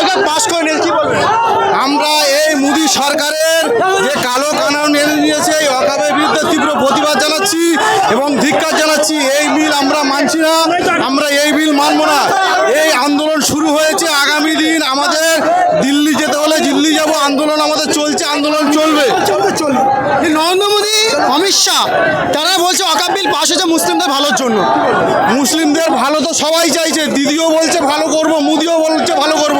ওকে পাশ করে নিয়েছে, কি বলবেন আমরা এই মোদী সরকারের যে কালো কানুন এনে নিয়েছে, এই অকাবের বিরুদ্ধে তীব্র প্রতিবাদ জানাচ্ছি এবং ধিক্কার জানাচ্ছি। এই বিল আমরা মানছি না, আমরা এই বিল মানব না। এই আন্দোলন শুরু হয়েছে আগামী দিন আমাদের দিল্লি যেতে হলে দিল্লি যাব, আন্দোলন আমাদের চলছে, আন্দোলন চলবে। নরেন্দ্র মোদী, অমিত শাহ, তারা বলছে অকাপ বিল পাশ হয়েছে মুসলিমদের ভালোর জন্য। মুসলিমদের ভালো তো সবাই চাইছে, দিদিও বলছে ভালো করব মুদিও বলছে ভালো করব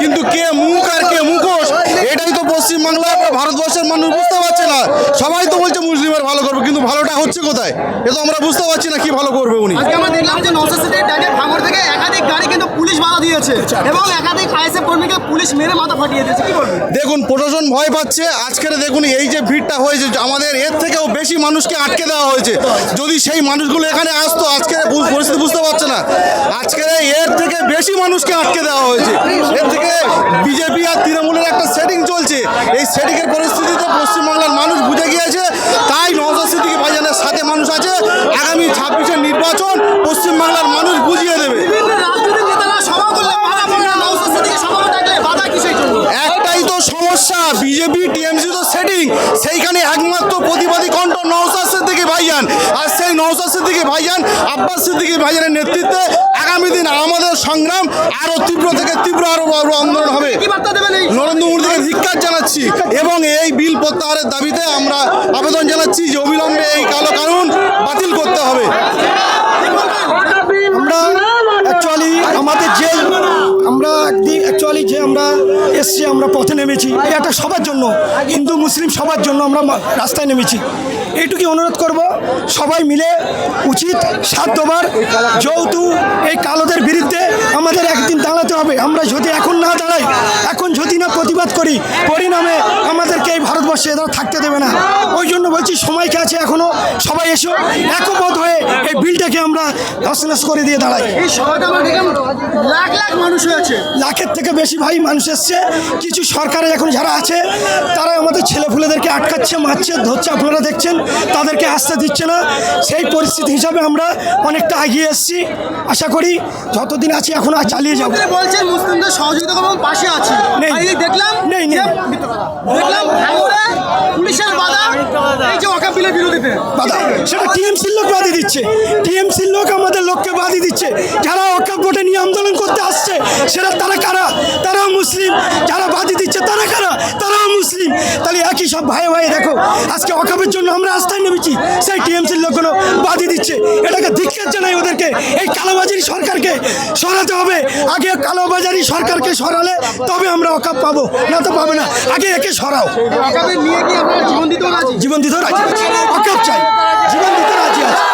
কিন্তু কে মুখ আর কে মুখোশ এটাই তো পশ্চিমবাংলা বা ভারতবর্ষের মানুষ বুঝতে পারছে না। সবাই তো বলছে মুসলিমের ভালো করবে কিন্তু ভালোটা হচ্ছে কোথায়? এ তো আমরা বুঝতে পারছি না কি ভালো করবে উনি। আজকে আমরা দেখলাম যে নৌসাদ সিটির ট্যাগের ভাঙর থেকে একাধিক গাড়ি কিন্তু পুলিশ বাধা দিয়েছে এবং একাধিক আইএসএফ কর্মীকে পুলিশ মেরে মাথা ফাটিয়ে দিয়েছে। কি বলবেন? দেখুন প্রশাসন ভয় পাচ্ছে। আজকের দেখুন এই যে ভিড়টা হয়েছে আমাদের এর থেকেও বেশি মানুষকে আটকে দেওয়া হয়েছে। যদি সেই মানুষগুলো এখানে আসতো আজকে পরিস্থিতি বুঝতে পারছে না। আজকে এর থেকে বেশি মানুষকে আটকে দেওয়া হয়েছে। এর থেকে বিজেপি আর একটা সেটিং চলছে। এই সেটিংয়ের পরিস্থিতিতে পশ্চিমবাংলার মানুষ বুঝে গিয়েছে, তাই নওজা সিদ্দিকী ভাইজানের সাথে মানুষ আছে। আগামী ছাব্বিশের নির্বাচন পশ্চিমবাংলার মানুষ বুঝিয়ে দেবে। একটাই তো সমস্যা, বিজেপি, টিএমসি তো সেটিং সেইখানে একমাত্র প্রতিবাদী কণ্ঠ নওসাদ সিদ্দিকী ভাইজান সেই সিদ্দিকী ভাইজান আব্বাস সিদ্দিকী ভাইজানের নেতৃত্বে আগামী দিন আমাদের সংগ্রাম আরও তীব্র থেকে তীব্র আরও আন্দোলন হবে। নরেন্দ্র মোদীকে ধিক্কার জানাচ্ছি এবং এই বিল প্রত্যাহারের দাবিতে আমরা আবেদন জানাচ্ছি যে অবিলম্বে এই কালো কানুন বাতিল করতে হবে। আমরা অ্যাকচুয়ালি আমাদের যে অ্যাকচুয়ালি যে আমরা এসছি, আমরা পথে নেমেছি, এটা সবার জন্য। হিন্দু, মুসলিম সবার জন্য আমরা রাস্তায় নেমেছি। এইটুকুই অনুরোধ করব, সবাই মিলে উচিত সাধ্যবার যৌতু, এই কালোদের বিরুদ্ধে আমাদের একদিন দাঁড়াতে হবে। আমরা যদি এখন না দাঁড়াই, এখন যদি না প্রতিবাদ করি, পরিণামে আমাদেরকে এই ভারতবর্ষে এরা থাকতে দেবে না। ওই জন্য বলছি সময়কে আছে এখনও সবাই এসো, একমত হয়ে এই বিলটাকে হসনাস করে দিয়ে দাঁড়াই এই সভাটা লাখ লাখ মানুষ হয়েছে লাখের থেকে বেশি ভাই মানুষ এসছে। কিছু সরকারে এখন যারা আছে তারা আমাদের ছেলেপুলেদেরকে আটকাচ্ছে মারছে ধরছে আপনারা দেখছেন তাদেরকে আসতে দিচ্ছে না। সেই পরিস্থিতি হিসাবে আমরা অনেকটা এগিয়ে এসেছি। আশা করি যতদিন আছি এখন আর চালিয়ে যাব। বলছেন মুসলিমদের সহযোগিতা করব পাশে আছি। দেখলাম নেই, নেই। দেখলাম পুলিশের বাধা এই যে ওয়াকাব বিলের বিরোধীতে বাধা সেটা টিএমসির লোক বাদি দিচ্ছে। টিএমসির লোক আমাদের লোককে বাদি দিচ্ছে। যারা অকাপ ভোটে নিয়ে আন্দোলন করতে আসছে, সেটা তারা কারা? তারাও মুসলিম। যারা বাদি দিচ্ছে, তারা কারা? তারাও মুসলিম। তাহলে একই সব ভাই ভাই দেখো, আজকে অকাপের জন্য আমরা আস্থায় নেমেছি। সেই টিএমসির লোকগুলো বাদি দিচ্ছে। এটাকে ধিক্ষার জানাই সরকারকে এই কালোবাজারি সরকারকে সরাতে হবে। আগে কালোবাজারি সরকারকে সরালে তবে আমরা অকাপ পাবো না তো পাবে না। আগে একে সরাও। জীবন দিতে রাজি? জীবন দিতে রাজি অকাপ চাই। জীবন দিতে রাজি আছে।